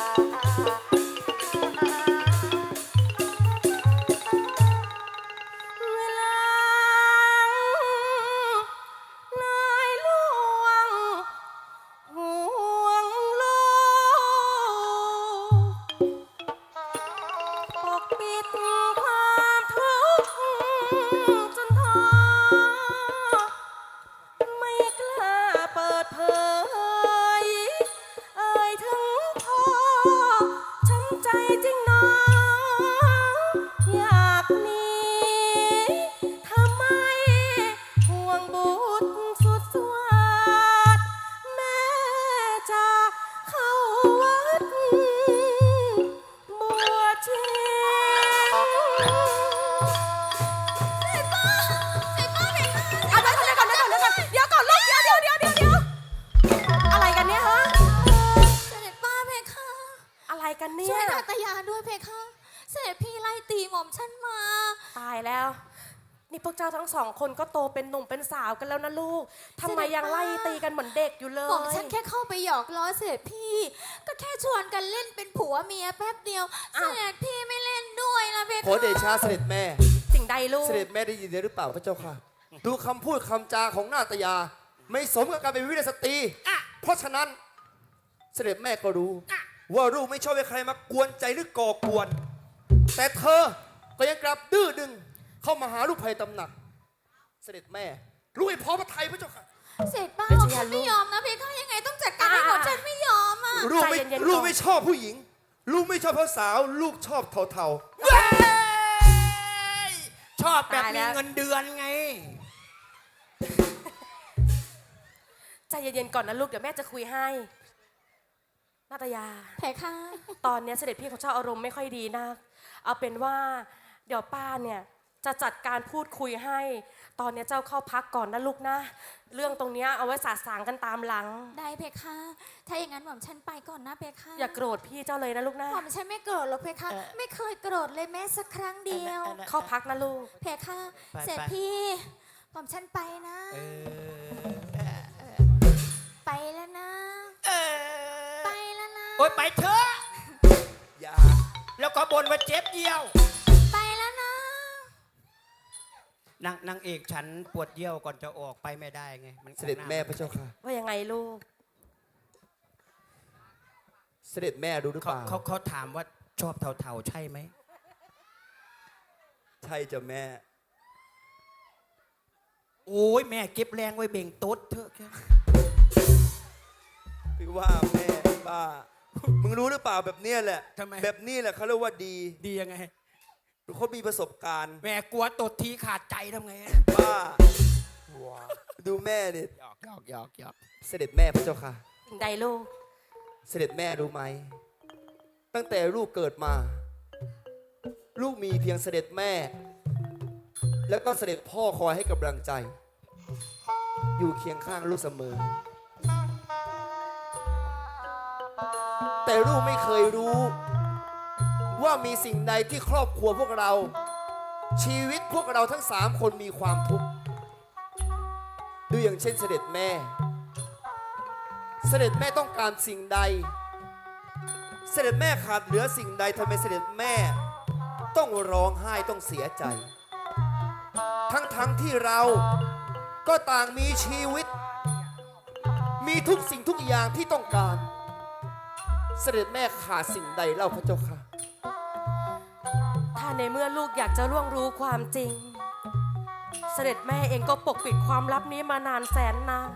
เจ นี่พวกเจ้าทั้งสองคนก็โตเป็นหนุ่มเป็นสาวกันแล้วนะลูกทำไมยังไล่ตีกันเหมือนเด็กอยู่เลยหม่อมฉันแค่เข้าไปหยอกล้อเสด็จพี่ ก็แค่ชวนกันเล่นเป็นผัวเมียแป๊บเดียวเสด็จพี่ไม่เล่นด้วยละเพคะขอเดชาเสด็จแม่ สิ่งใดลูก เสด็จแม่ได้ยินหรือเปล่าพระเจ้าค่ะ ดูคำพูดคำจาของนาตยา ไม่สมกับการเป็นวิรสตรีเพราะฉะนั้นเสด็จแม่ก็รู้ว่าลูกไม่ชอบให้ใครมากวนใจหรือก่อกวน แต่เธอก็ยังกลับดื้อดึง เข้ามาหาลูกภัยตำหนัก เสด็จแม่ รู้ไอ้พอพระไทยพระเจ้าค่ะ เสด็จป้าเป็นหม่อมเชียฉัร์นลูไม่กยอมนะเพคะยังไงต้องจัดการให้อ่าหม่อมฉันไม่ยอมอะลูกไม่ใจเย็นๆก่อน ลูกไม่ชอบผู้หญิง ลูกไม่ชอบสาวๆลูกชอบเทาชอบแบบตายแล้มีวเงินเดือนไง ใจเย็นๆก่อนนะลูกเดี๋ยวแม่จะคุยให้นาตยา เพคะตอนเนี้ยเสด็จพี่เขาเจ้าอารมณ์ไม่ค่อยดีนักเอาเป็นว่าเดี๋ยวป้าเนี่ย จะจัดการพูดคุยให้ ตอนเนี้ยเจ้าเข้าพักก่อนนะลูกนะ เรื่องตรงเนี้ยเอาไว้สาสางกันตามหลัง ได้เพคะ ถ้าอย่างนั้นหม่อมฉันไปก่อนนะเพคะอย่าโกรธพี่เจ้าเลยนะลูกนะ หม่อมฉันไม่โกรธหรอกเพคะ เออ ไม่เคยโกรธเลยแม้สักครั้งเดียวเข้าพักนะลูก เพคะไปเสร็จไป พี่ หม่อมฉันไปนะ เออไปแล้วนะ เอไปอแล้วนะ โอ๊ยไปเถอะๆอย่า แล้วก็บนว่าเจ็บเยี่ยวไปแล้ว นางนางเอกฉันปวดเยี่ยวก่อนจะออกไปไม่ได้ไง มันเสด็จแม่พระเจ้าค่ะ ว่ายังไงลูก เสด็จแม่รู้หรือเขาเปล่าเขาเขาถามว่าชอบเทาๆใช่ไหม ใช่จ้ะแม่ โอ้ยแม่เก็บแรงไว้เบ่งตุ๊ดเถอะแค่พี่ว่าแม่บ้า มึงรู้หรือเปล่าแบบเนี้ยแหละ ทำไม แบบนี้แหละเขาเรียกว่าดี ดียังไง เขามีประสบการณ์แม่กลัวตดทีขาดใจทำไงบ้าดูแม่เนี่ยหยอกหยอกหยอกหยอกเสด็จแม่พระเจ้าค่ะสิ่งใดลูก เสด็จแม่รู้ไหม ตั้งแต่ลูกเกิดมา ลูกมีเพียงเสด็จแม่ แล้วก็เสด็จพ่อคอยให้กำลังใจ อยู่เคียงข้างลูกเสมอ แต่ลูกไม่เคยรู้ ว่ามีสิ่งใดที่ครอบครัวพวกเรา ชีวิตพวกเราทั้งสามคนมีความทุกข์ดูอย่างเช่นเสด็จแม่ เสด็จแม่ต้องการสิ่งใด เสด็จแม่ขาดเหลือสิ่งใดทำไมเสด็จแม่ ต้องร้องไห้ต้องเสียใจ ทั้งๆทที่เราก็ต่างมีชีวิต มีทุกสิ่งทุกอย่างที่ต้องการ เสด็จแม่ขาดสิ่งใดเล่าพระเจ้าค่ะ ในเมื่อลูกอยากจะล่วงรู้ความจริง เสด็จแม่เองก็ปกปิดความลับนี้มานานแสนนาน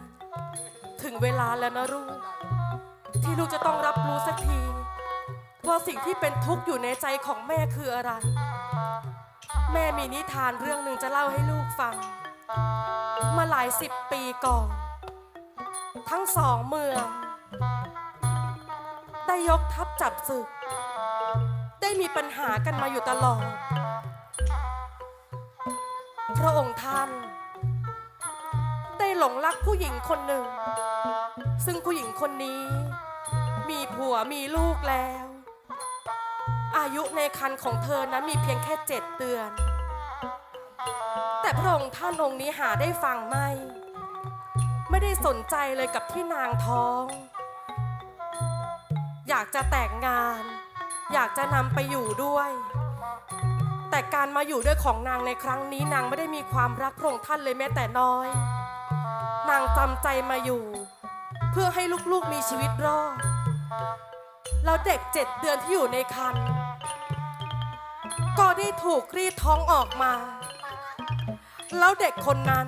ถึงเวลาแล้วนะลูก ที่ลูกจะต้องรับรู้สักที ว่าสิ่งที่เป็นทุกข์อยู่ในใจของแม่คืออะไร แม่มีนิทานเรื่องหนึ่งจะเล่าให้ลูกฟังมื่อหลายสิบปีก่อน ทั้งสองเมืองได้ยกทัพจับศึก มีปัญหากันมาอยู่ตลอด พระองค์ท่าน ได้หลงรักผู้หญิงคนหนึ่ง ซึ่งผู้หญิงคนนี้ มีผัวมีลูกแล้ว อายุในคันของเธอนั้นมีเพียงแค่เจ็ดเดือน แต่พระองค์ท่านองค์นี้หาได้ฟังไม่ ไม่ได้สนใจเลยกับที่นางท้อง อยอยากจะแต่งงาน อยากจะนำไปอยู่ด้วย แต่การมาอยู่ด้วยของนางในครั้งนี้นางไม่ได้มีความรักพระองค์ท่านเลยแม้แต่น้อย นางจำใจมาอยู่ เพื่อให้ลูกๆมีชีวิตรอดแล้วเด็กเจ็ดเดือนที่อยู่ในครรภ์ก็ได้ถูกรีดท้องออกมา แล้วเด็กคนนั้น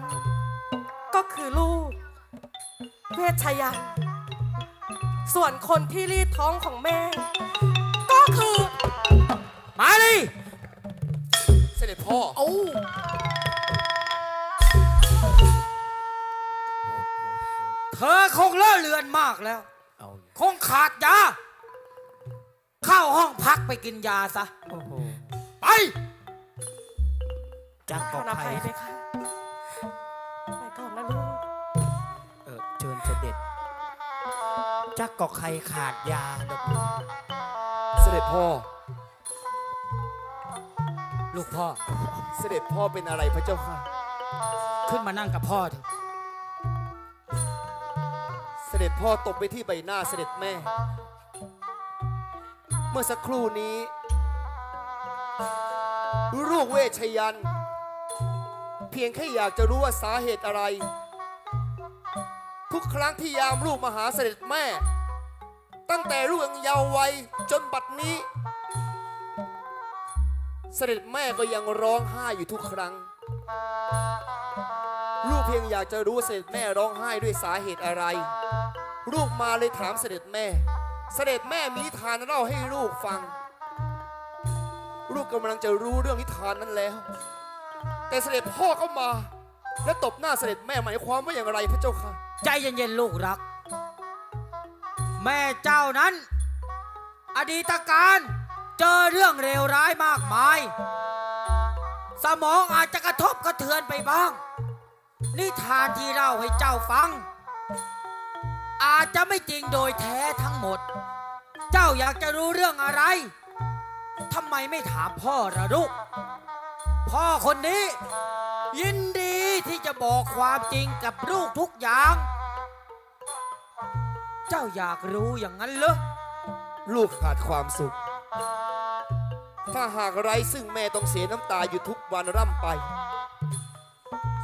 ก็คือลูกเวชยันต์ส่วนคนที่รีดท้องของแม่ คือ มาดิเสด็จพ่อโอ้เธอคงเลอะเลือนมากแล้วคงขาดยา เข้าห้องพักไปกินยาซะ โอ้โหไปจักขกออกอไทภัยยเลยค่ะไปก่อนนะลูก เออเชิญเสด็จจักกอกไข่ขาดยาดอกนี้เสด็จพ่อ ลูกพ่อ เสด็จพ่อเป็นอะไรพระเจ้าค่ะ ขึ้นมานั่งกับพ่อเถอะเสด็จพ่อตบไปที่ใบหน้าเสด็จแม่ เมื่อสักครู่นี้ ลูกเวชยันต์เพียงแค่อยากจะรู้ว่าสาเหตุอะไร ทุกครั้งที่ยามลูกมาหาเสด็จแม่ ตั้งแต่ลูกยังเยาว์วัยจนบัดนี้ เสด็จแม่ก็ยังร้องไห้อยู่ทุกครั้ง ลูกเพียงอยากจะรู้เสด็จแม่ร้องไห้ด้วยสาเหตุอะไร ลูกมาเลยถามเสด็จแม่ เสด็จแม่มีนิทานเล่าให้ลูกฟัง ลูกกำลังจะรู้เรื่องนิทานนั้นแล้ว แต่เสด็จพ่อก็มา และตบหน้าเสด็จแม่หมายความว่าอย่างไรพระเจ้าค่ะ ใจเย็นๆลูกรัก แม่เจ้านั้น อดีตการเจอเรื่องเลวร้ายมากมาย สมองอาจจะกระทบกระเทือนไปบ้าง นิทานที่เล่าให้เจ้าฟัง อาจจะไม่จริงโดยแท้ทั้งหมด เจ้าอยากจะรู้เรื่องอะไรทำไมไม่ถามพ่อละลูก พ่อคนนี้ ยินดีที่จะบอกความจริงกับลูกทุกอย่าง เจ้าอยากรู้อย่างนั้นเหรอ ลูกขาดความสุข ถ้าหากไรซึ่งแม่ต้องเสียน้ำตาอยู่ทุกวันร่ำไป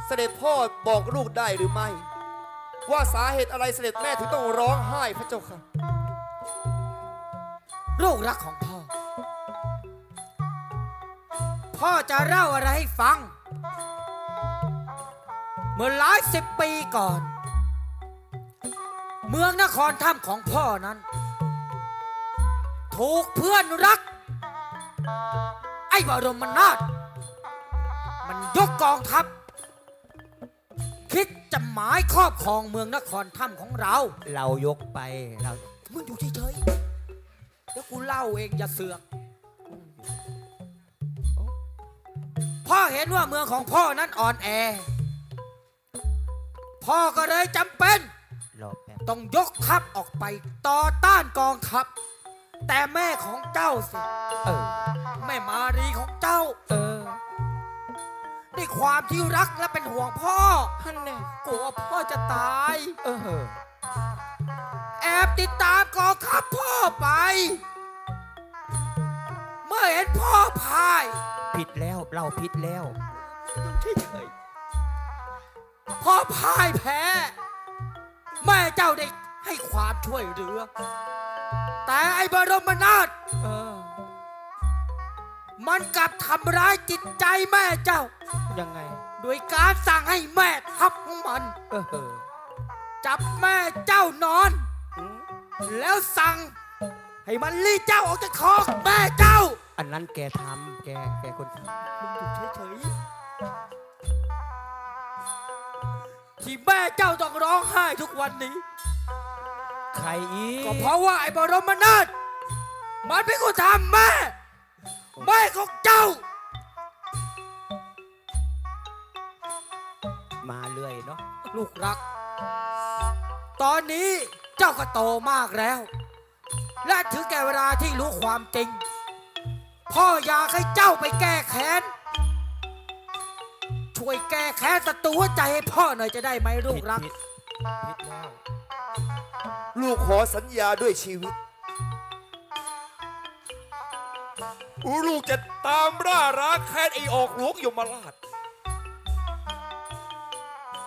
เสด็จพ่อบอกลูกได้หรือไม่ ว่าสาเหตุอะไรเสด็จแม่ถึงต้องร้องไห้พระเจ้าค่ะ ลูกรักของพ่อ พ่อจะเล่าอะไรให้ฟัง เมื่อหลายสิบปีก่อน เมืองนครถ้ำของพ่อนั้น ถูกเพื่อนรัก ไอ้บรมนาถมันยกกองทัพ คิดจะหมายครอบครองเมืองนครถ้ำของเรา เรายกไปเรามึงอยู่เฉยๆแล้วกูเล่าเองอย่าเสือก พ่อเห็นว่าเมืองของพ่อนั้นอ่อนแอ พ่อก็เลยจำเป็นรอแป๊บ ต้องยกทัพออกไปต่อต้านกองทัพ แต่แม่ของเจ้าสิ เออ แม่มารีของเจ้า เออด้วยความที่รักและเป็นห่วงพ่อฮันแน่กลัวพ่อจะตาย เออ แอบติดตามกองทัพพ่อไป เมื่อเห็นพ่อพ่าย ผิดแล้วเราผิดแล้ว พ่อพ่ายแพ้ แม่เจ้าได้ให้ความช่วยเหลือ แต่ไอ้บรมนาถเออมันกลับทำร้ายจิตใจแม่เจ้า ยังไง โดยการสั่งให้แม่ทัพของมันเออจับแม่เจ้านอน แล้วสั่ง ให้มันรีดเจ้าออกจากคอกแม่เจ้า อันนั้นแกทำแกแกคนทมึงอยู่เฉยๆ ที่แม่เจ้าต้องร้องไห้ทุกวันนี้ำใครอีกก็เพราะว่าไอ้บรมนาถมันเป็นคนทำแม่แม่ของเจ้า มาเรื่อยเนาะลูกรัก ตอนนี้เจ้าก็โตมากแล้ว และถึงแก่เวลาที่รู้ความจริง พ่ออยากให้เจ้าไปแก้แค้น ช่วยแก้แค้นศัตรูหัวใจให้พ่อหน่อยจะได้ไหมลูกรัก ผิดผิดแล้ว ลูกขอสัญญาด้วยชีวิต ลูกจะตามร่าร้าแค้นไอ้ออกหลวงยมราช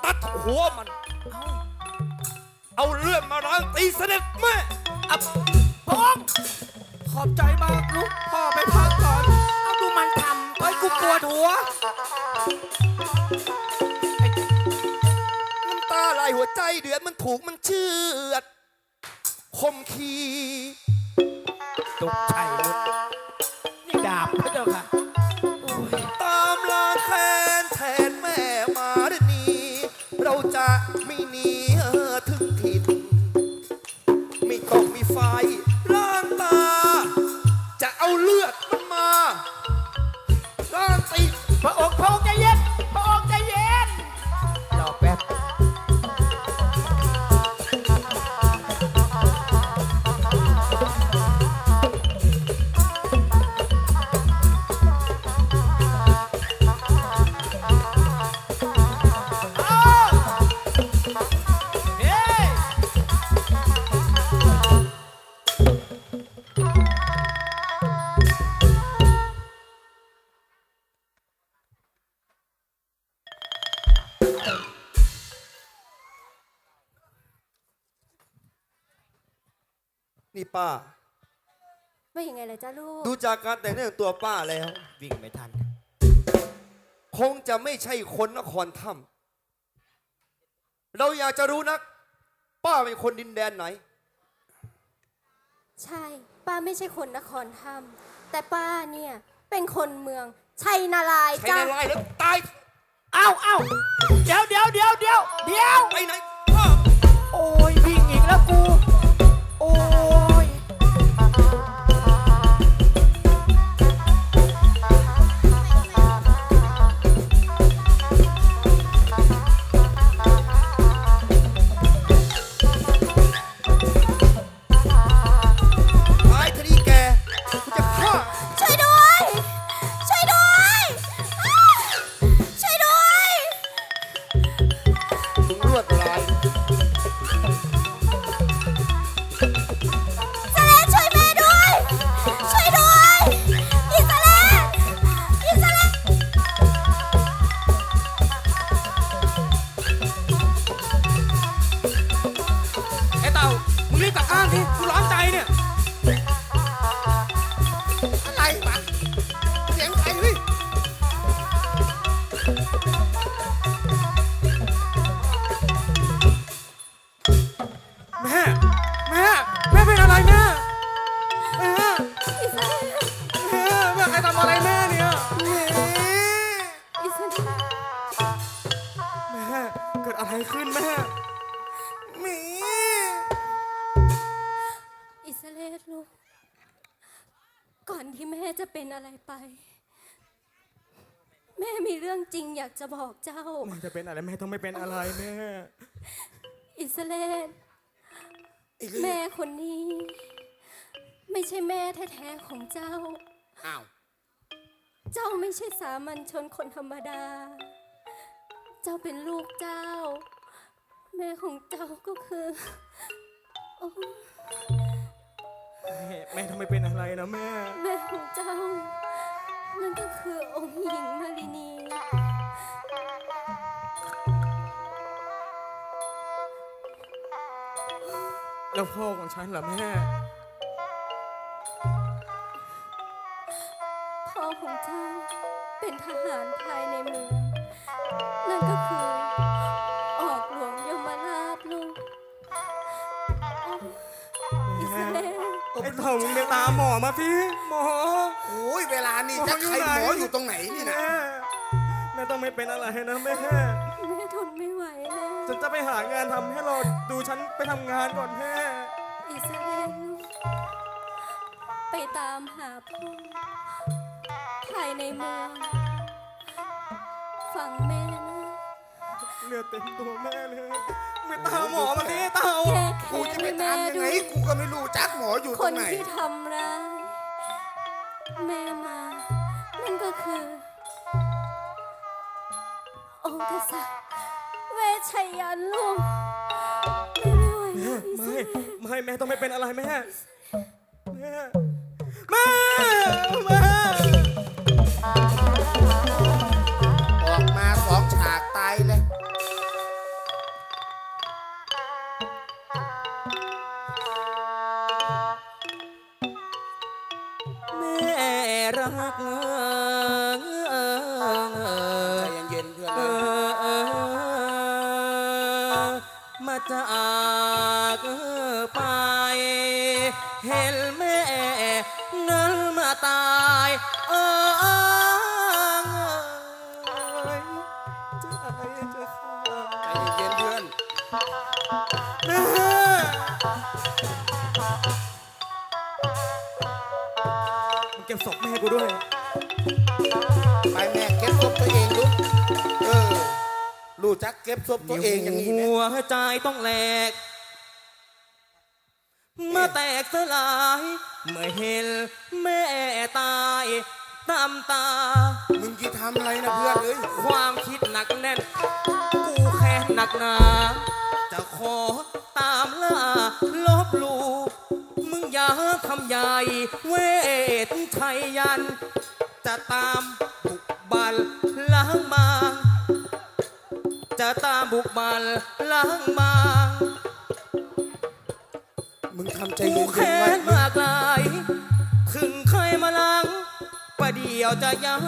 ตัดหัวมัน เอาเลือดมาล้างตีเสด็จแม่อับพระองขอบใจมากลูกพ่อไปพักก่อน เอาดูมันทำไอ้ยกูปวดหัว เดือดมันถูกมันเชือดคมขี ป้า ว่ายังไงล่ะจ้าลูก ดูจากการแต่งเรื่องตัวป้าแล้ว วิ่งไม่ทัน คงจะไม่ใช่คนนครถ้ำเราอยากจะรู้นัก ป้าเป็นคนดินแดนไหน ใช่ ป้าไม่ใช่คนนครธรรม แต่ป้าเนี่ย เป็นคนเมืองชัยนารายณ์ใครจ้าในไล่แล้วตายเอ้าเอ้าเดี๋ยวเดี๋ยวเดี๋ยวเดี๋ยวเดี๋ยว ไปไหนป้าโอ้ยวิ่งอีกแล้วกู โอ้ ลลูก ก่อนที่แม่จะเป็นอะไรไป แม่มีเรื่องจริงอยากจะบอกเจ้าแม่จะเป็นอะไรแม่ต้องไม่เป็นอะไรแม่อิสเลสแม่คนนี้ ไม่ใช่แม่แท้ๆของเจ้า อ้าว เจ้าไม่ใช่สามัญชนคนธรรมดา เจ้าเป็นลูกเจ้า แม่ของเจ้าก็คือ โอ้ แม่แม่ทำไมเป็นอะไรนะแม่ แม่ของเจ้า นั่นก็คือองค์หญิงมารินี แล้วพ่อของฉันล่ะแม่ พ่อของเจ้าเป็นทหารภายในเมืองนั่นก็คืออ เต่ามึงไปตามหมอมาพี่หมอ โอ้ยเวลานี่หมอจะอยู่ใครไหนหมออยู่ตรงไหนนี่นะแม่แม่ต้องไม่เป็นอะไรนะแม่แม่ทนไม่ไหวแล้วฉันจะไปหางานทำให้เราดูฉันไปทำงานก่อนแม่อิสราเอลไปตามหาพ่อภายในเมืองฟังแม่นะเลือดเต็มตัวแม่เลย ไม่ตามหมอมาดิเต่าแก้กูแค้นจะไปให้แม่ตามยังด้ไงวย กูก็ไม่รู้จักหมออยู่คตรนงไหน ที่ทำร้ายแม่มา นั่นก็คือ องค์กษัตริย์เวชชัยยันลูกแม่ไม่ไหวแล้วอิสไม่ราเอลไม่แม่ต้องไม่เป็นอะไรแม่ แม่ แม่ แม่ เก็บศพแม่กูด้วย ไปแม่เก็บศพตัวเองดูเออรู้จักเก็บศพตัวเองอย่างนี้ไหมหัวใจต้องแหลกมาแตกสลาย เมื่อเห็นแม่ตายตามตา มึงกี่ทำอะไรนะเพื่อนเอ้ยความคิดหนักแน่น กูแค้นหนักหนา จะขอตามล่าลบหลูมึงอย่าคำใหญ่เว ทชัยยัน จะตามบุกบันล้างบางจะตามบุกบันล้างบางมึงทำใจกูเย็นๆแค้ไว้นมากลาย ถึงใครมาลังประเดี๋ยวจะยัง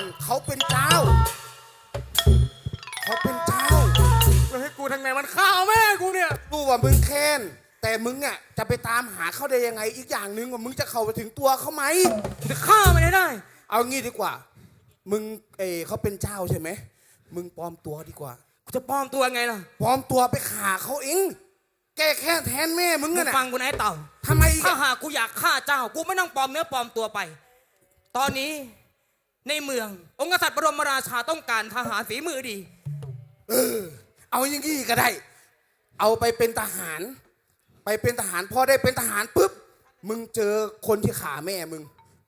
อนเขาเป็นเจ้า เขาเป็นเจ้าแล้วให้กูทางไหนมันฆ่าแม่กูเนี่ยรู้ว่ามึงแค้นแต่มึงอะจะไปตามหาเขาได้ยังไง อีกอย่างหนึ่งว่ามึงจะเข้าไปถึงตัวเขาไหมกูจะฆ่ามันให้ได้ เอางี้ดีกว่า มึงเออเขาเป็นเจ้าใช่ไหมมึงปลอมตัวดีกว่ากูจะปลอมตัวไงล่ะปลอมตัวไปขาเขาเองแก้แค้นแทนแม่มึงมึอะงนะฟังกูนะไอ้เต่าทำไมอีกถ้าอะหากกูอยากฆ่าเจ้า กูไม่ต้องปลอมเนื้อปลอมตัวไป ตอนนี้ ในเมือง องค์กษัตริย์บรมราชาต้องการทหารฝีมือดีเอาอย่างงี้ก็ได้ เอาไปเป็นทหาร ไปเป็นทหารพอได้เป็นทหารปุ๊บ มึงเจอคนที่ขาแม่มึง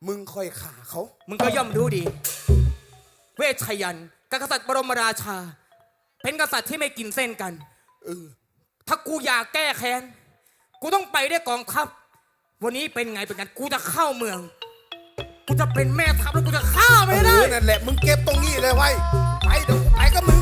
มึงค่อยขาเขา มึงก็ย่อมรู้ดี เวชชัยยันกับกษัตริย์บรมราชา เป็นกษัตริย์ที่ไม่กินเส้นกัน เออ ถ้ากูอยากแก้แค้น กูต้องไปได้วยกองทัพ วันนี้เป็นไงเป็นกัน กูจะเข้าเมือง กูจะเป็นแม่ทัพแล้วกูจะฆ่าไม่ได้ นั่นแหละ มึงเก็บตรงนี้เลยไว้ ไปเดี๋ยวกู